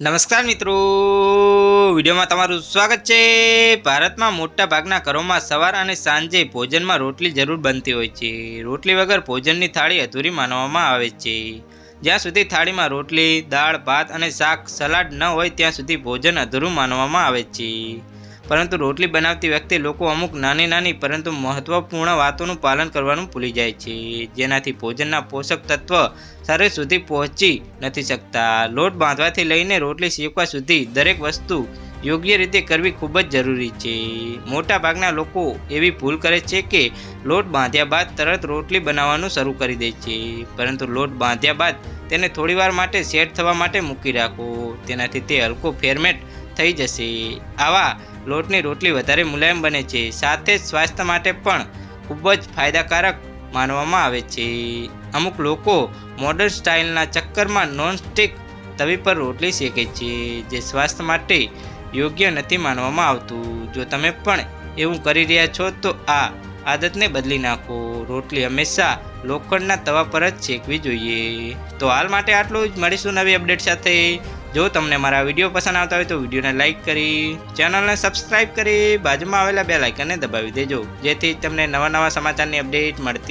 નમસ્કાર મિત્રો. વિડીયોમાં તમારું સ્વાગત છે. ભારતમાં મોટા ભાગના ઘરોમાં સવાર અને સાંજે ભોજનમાં રોટલી જરૂર બનતી હોય છે. રોટલી વગર ભોજનની થાળી અધૂરી માનવામાં આવે છે. જ્યાં સુધી થાળીમાં રોટલી, દાળ, ભાત અને શાક, સલાડ ન હોય ત્યાં સુધી ભોજન અધૂરું માનવામાં આવે છે. પરંતુ રોટલી બનાવતી વખતે લોકો અમુક નાની નાની પરંતુ મહત્વપૂર્ણ વાતોનું પાલન કરવાનું ભૂલી જાય છે. જેનાથી ભોજનના પોષક તત્વ શરીર સુધી પહોંચી નથી શકતા. લોટ બાંધવાથી લઈને રોટલી શેકવા સુધી દરેક વસ્તુ યોગ્ય રીતે કરવી ખૂબ જ જરૂરી છે. મોટાભાગના લોકો એવી ભૂલ કરે છે કે લોટ બાંધ્યા બાદ તરત રોટલી બનાવવાનું શરૂ કરી દે છે. પરંતુ લોટ બાંધ્યા બાદ તેને થોડીવાર માટે સેટ થવા માટે મૂકી રાખો. તેનાથી તે હલકો ફેરમેટ થઈ જશે. આવા લોટની રોટલી વધારે મુલાયમ બને છે. સાથે જ સ્વાસ્થ્ય માટે પણ ખૂબ જ ફાયદાકારક માનવામાં આવે છે. અમુક લોકો મોડર્ન સ્ટાઇલના ચક્કરમાં નોનસ્ટિક તવી પર રોટલી શેકે છે, જે સ્વાસ્થ્ય માટે યોગ્ય નથી માનવામાં આવતું. જો તમે પણ એવું કરી રહ્યા છો, તો આ આદતને બદલી નાખો. રોટલી હંમેશા લોખંડના તવા પર જ શેકવી જોઈએ. તો હાલ માટે આટલું જ. મળીશું નવી અપડેટ સાથે. જો તમને મારા વીડિયો પસંદ આવતા હોય તો વિડીયોને લાઇક કરી, ચેનલને સબસ્ક્રાઇબ કરી, બાજુમાં આવેલા બે લાઇકનને દબાવી દેજો. જેથી તમને નવા નવા સમાચારની અપડેટ મળતી